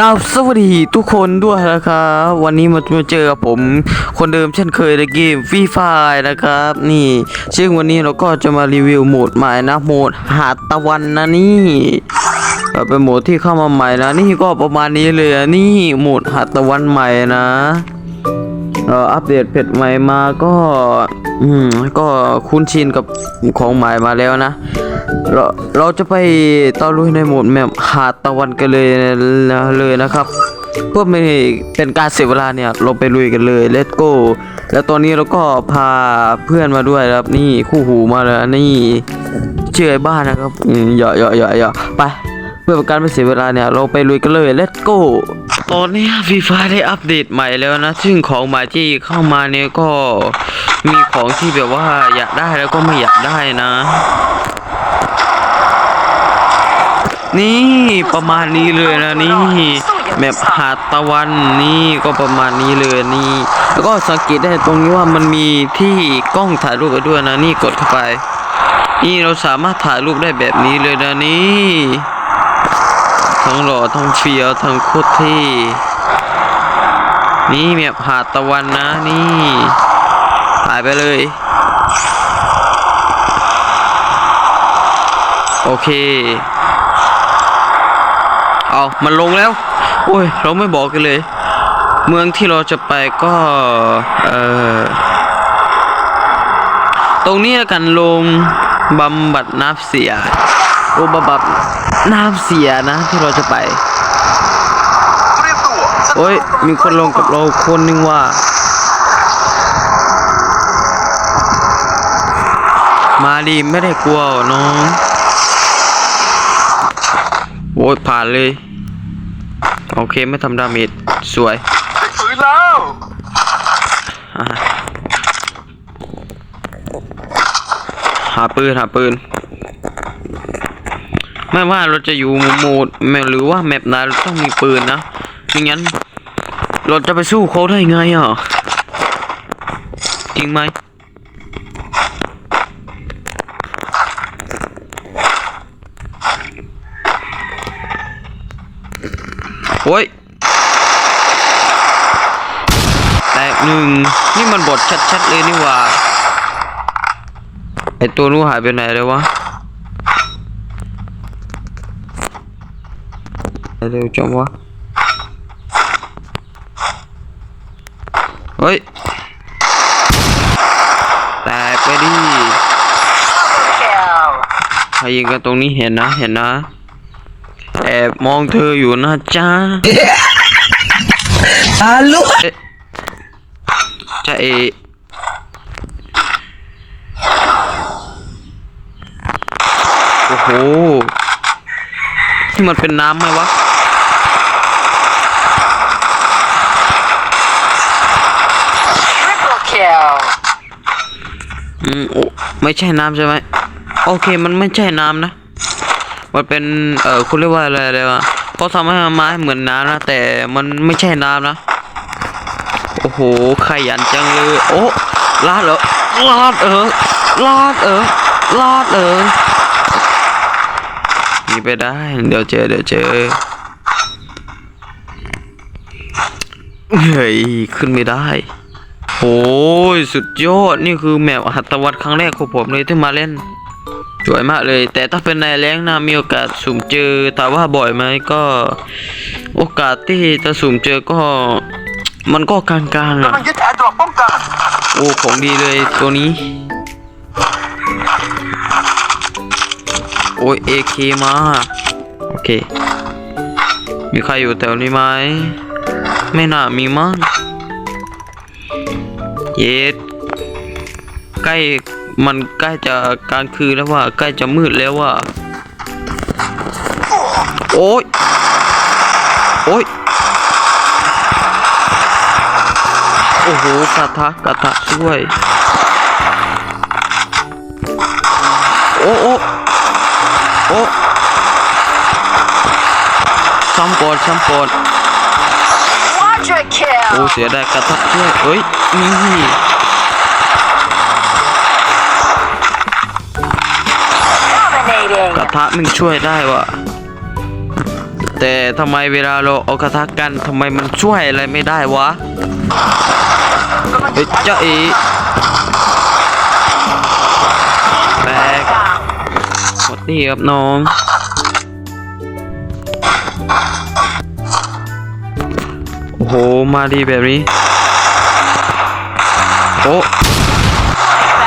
กราบสวัสดีทุกคนด้วยนะครับวันนี้มามาเจอกับผมคนเดิมเช่นเคยในเกมฟรีไฟนะครับ นี่ซึ่งวันนี้เราก็จะมารีวิวโหมดใหม่นะโหมดหาดตะวันนะนี่เป็นโหมดที่เข้ามาใหม่นะนี่ก็ประมาณนี้เลยนี่โหมดหาดตะวันใหม่นะ อัปเดตเพจใหม่มาก็อืมก็คุ้นชินกับของใหม่มาแล้วนะ เราเราจะไปต่อลุยในโหมดแมปหาดตะวันกันเลยนะเลยนะครับ เพื่อไม่ให้เป็นการเสียเวลาเนี่ยเราไปลุยกันเลย let's go แล้วตอนนี้เราก็พาเพื่อนมาด้วยครับนี่คู่หูมาแล้วนี่เชื่อบ้านนะครับอืมอย่าอย่าอย่าอย่าไปเพื่อเป็นการไม่เสียเวลาเนี่ยเราไปลุยกันเลย let's go ตอนนี้ฟีฟาได้อัปเดตใหม่แล้วนะ ซึ่งของใหม่ที่เข้ามาเนี่ยก็มีของที่แบบว่าอยากได้แล้วก็ไม่อยากได้นะ นี่ประมาณนี้เลยนะนี่แมปหาดตะวันนี่ก็ประมาณนี้เลยนี่ แล้วก็สังเกตได้ตรงนี้ว่ามันมีที่กล้องถ่ายรูปไว้ด้วยนะนี่กดเข้าไป นี่เราสามารถถ่ายรูปได้แบบนี้เลยนะนี่ ทั้งหล่อทั้งเฟียวทั้งโคตรเท่นี่แมปหาดตะวันนะนี่ถ่ายไปเลย โอเค เอามันลงแล้ว โอ้ย เราไม่บอกกันเลย เมืองที่เราจะไปก็ เออตรงนี้กันลงบำบัดน้ำเสีย โอ้บำบัดน้ำเสียนะที่เราจะไปเตรียมตัวโอ้ย มีคนลงกับเราคนหนึงว่า มาดีไม่ได้กลัวหรอน้องโอ้ยผ่านเลย โอเคไม่ทำดาเมจสวยได้ปืนแล้วอะหาปืน หาปืน ไม่ว่าเราจะอยู่โหมดแมหรือว่าแมปไหนเราต้องมีปืนนะไม่งั้น เราจะไปสู้เขาได้ไงอะ จริงไหมโอ้ยแตกหนึ่งนี่มันบทชัดๆเลยนี่ว่าไอตัวนู้หายไปไหนเลยวะ เร็วจังวะ เฮ้ยแตกไปดิใครยิงกันตรงนี้เห็นนะ เห็นนะ แอบมองเธออยู่นะจ๊ะฮัลโหลเอ๊ะจะเอโอ้โหนี่มันเป็นน้ำไหมวะ อืมโอ้ไม่ใช่น้ำใช่ไหมโอเคมันไม่ใช่น้ำนะ มันเป็นเอ่อคุณเรียกว่าอะไรเลยวะเขาทำให้มันไม้เหมือนน้ำนะแต่มันไม่ใช่น้ำนะ โอ้โหขยันจังเลยโอ้ลาดเหรอลาดเออลาดเออลาดเออนี่ไปได้เดี๋ยวเจอเดี๋ยวเจอเฮ้ยขึ้นไม่ได้ โอ้ยสุดยอดนี่คือแมปหัตวัตครั้งแรกของผมเลยที่มาเล่น สวยมากเลย แต่ถ้าเป็นในแรงนะมีโอกาสสุ่มเจอถามว่าบ่อยไหมก็ โอกาสที่จะสุ่มเจอก็มันก็กลางๆอะโอ้ของดีเลยตัวนี้ โอ้ยเอเคมาโอเค มีใครอยู่แถวนี้ไหมไม่น่ามีมั้ง เย็ดใกล้มันใกล้จะกลางคืนแล้วว่าใกล้จะมืดแล้วว่าโอ้ยโอ้ยโอ้โหกระทะกระทะช่วย โอ้โอ้โอ้ซ้ำก่อนซ้ำก่อน โอ้ kill. เสียดายกระทะด้วยเฮ้ยนี่ Dominating. กระทะมึงช่วยได้วะแต่ทำไมเวลาเราเอากระทะกันทำไมมันช่วยอะไรไม่ได้วะกำลังเฮ้ยเจ้าเอ๋แบกหมดนี่ครับน้อง โอ้โห มาดีแบบนี้ โอ้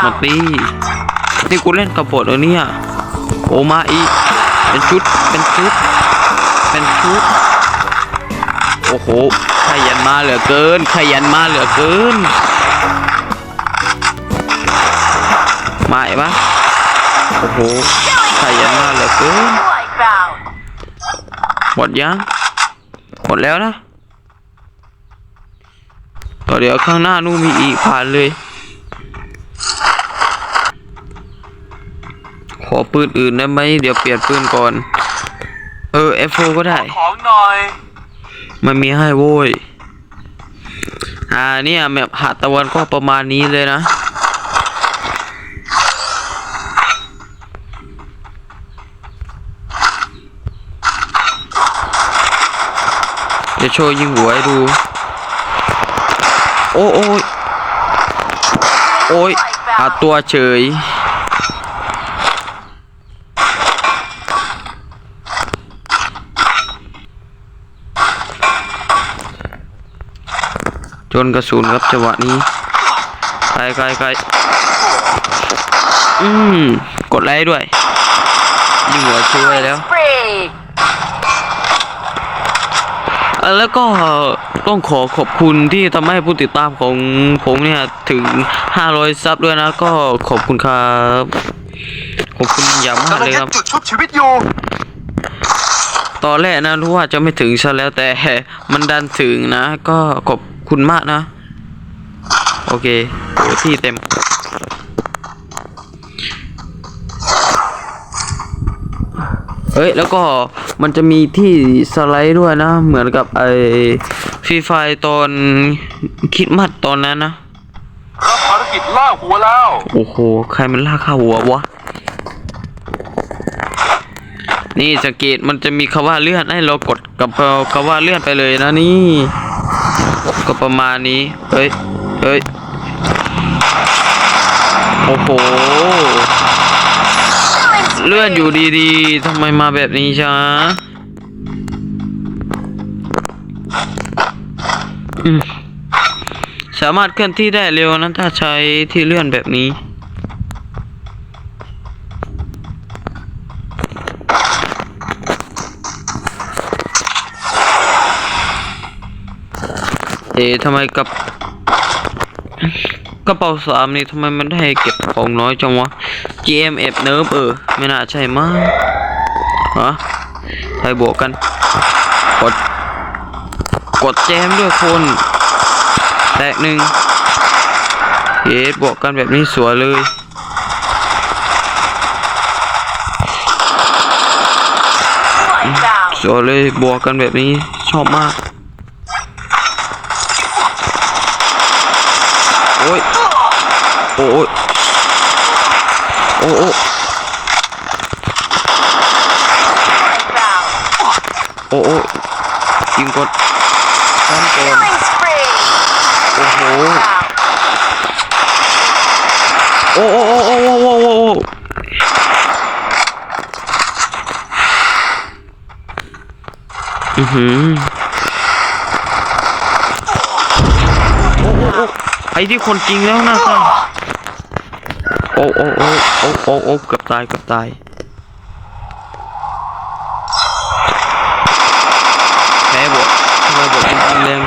หมดดีนี่กูเล่นกับบทเออเนี่ย โอ้มาอีก เป็นชุด เป็นชุด เป็นชุด โอ้โห ขยันมาเหลือเกิน ขยันมาเหลือเกิน มาอีกปะโอ้โห ขยันมาเหลือเกิน หมดยัง หมดแล้วนะ ต่อเดี๋ยวข้างหน้านู่นมีอีกผ่านเลย ขอปืนอื่นได้ไหมเดี๋ยวเปลี่ยนปืนก่อน เออ F4 ก็ได้ ของหน่อย มันมีให้โว้ย อ่าเนี่ยแมปหาดตะวันก็ประมาณนี้เลยนะเดี๋ยวโชว์ยิงหัวให้ดู โอ้โอ้ยโอ้ยหาตัวเฉย จนกระสุนครับจังหวะนี้ไกลไกลไกลอืม กดไลค์ด้วยยิงหัวช่วยแล้วเอ่อแล้วก็ ต้องขอขอบคุณที่ทำให้ผู้ติดตามของผมเนี่ยถึง 500 ซับด้วยนะ ก็ขอบคุณครับ ขอบคุณอย่างมากกำลังเลยยึคดรับ จุดชุบชีวิตอยู่ ตอนแรกนะรู้ว่าจะไม่ถึงซะแล้วแต่มันดันถึงนะ ก็ขอบคุณมากนะ โอเคโอ้ที่เต็มเอ้ยแล้วก็มันจะมีที่สไลด์ด้วยนะ เหมือนกับไอ้ ฟรีไฟตอนคริดมัดตอนนั้นนะรับภารกิจล่าหัวแล้ว โอ้โห ใครมันลากข้าหัววะ นี่สังเกตมันจะมีคำว่าเลื่อนให้เรากดกับคำว่าเลื่อนไปเลยนะนี่ ก็ประมาณนี้ เฮ้ย เฮ้ย โอ้โห Killing เลื่อนอยู่ดีๆทำไมมาแบบนี้ช้า สามารถเคลื่อนที่ได้เร็วนะถ้าใช้ที่เลื่อนแบบนี้ เอ๊ะทำไมกับกระเป๋าสามนี่ทำไมมันได้เก็บของน้อยจังวะ GMF เนิร์ฟเออ ไม่น่าใช่มั้งฮะไปบวกกันกด กดแจมด้วยคน แตกหนึ่งเยสบวกกันแบบนี้สวยเลยสวยเลยบวกกันแบบนี้ชอบมาก โอ้ย โอ้ยโอ้โอ้โอ้โอ้ยิงกด ข้ามกโอ้โหโอ้โอ้โอ้โอ้โอ้โอ้โอืออโอ้โอ้โอ้ไอ้ที่คนจริงแล้วนะครับโอ้โอ้โอ้โอ้โอ้เกือบตายเกือบตาย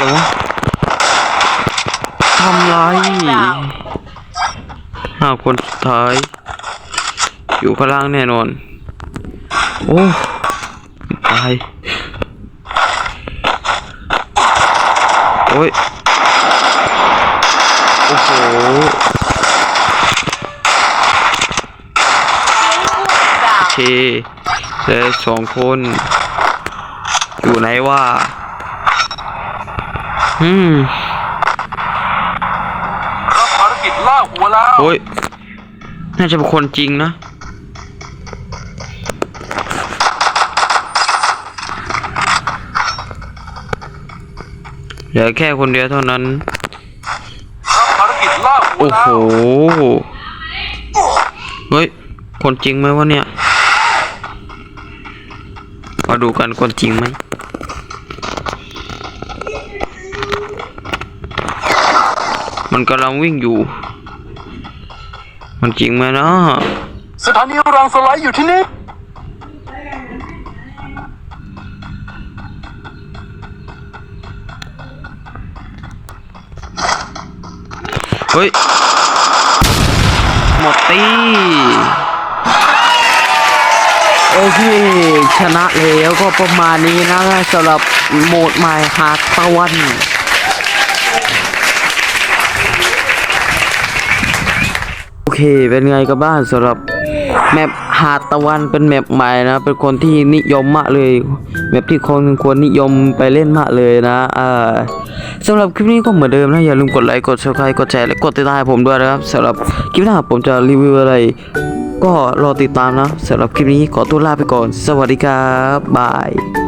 จังวะทำไรห้าคนสุดท้าย อยู่ข้างล่างแน่นอน โอ้ตายโอ้ย โอ้โหโอเคเหลือสองคน อยู่ไหนวะ อืมรับภารกิจล่าหัวแล้วโอ้ยน่าจะเป็นคนจริงนะเหลือแค่คนเดียวเท่านั้น รับภารกิจล่าหัวโอ้แล้โหเฮ้ย คนจริงไหมวะเนี่ย มาดูกันคนจริงไหม มันกำลังวิ่งอยู่ มันจริงไหมนะสถานีรางสไลด์อยู่ที่นี่เฮ้ย หมดตีโอเค ชนะแล้วก็ประมาณนี้นะสำหรับโหมดใหม่หาดตะวัน เคเป็นไงกันบ้างสำหรับแมปหาดตะวันเป็นแมปใหม่นะ เป็นคนที่นิยมมากเลยแมปที่คนควรนิยมไปเล่นมากเลยนะอ่าสำหรับคลิปนี้ก็เหมือนเดิมนะ อย่าลืมกดไลค์กด subscribe กดแชร์และกดติดตามผมด้วยนะครับสำหรับคลิปหน้าผมจะรีวิวอะไร ก็รอติดตามนะสำหรับคลิปนี้ขอตัวลาไปก่อน สวัสดีครับบาย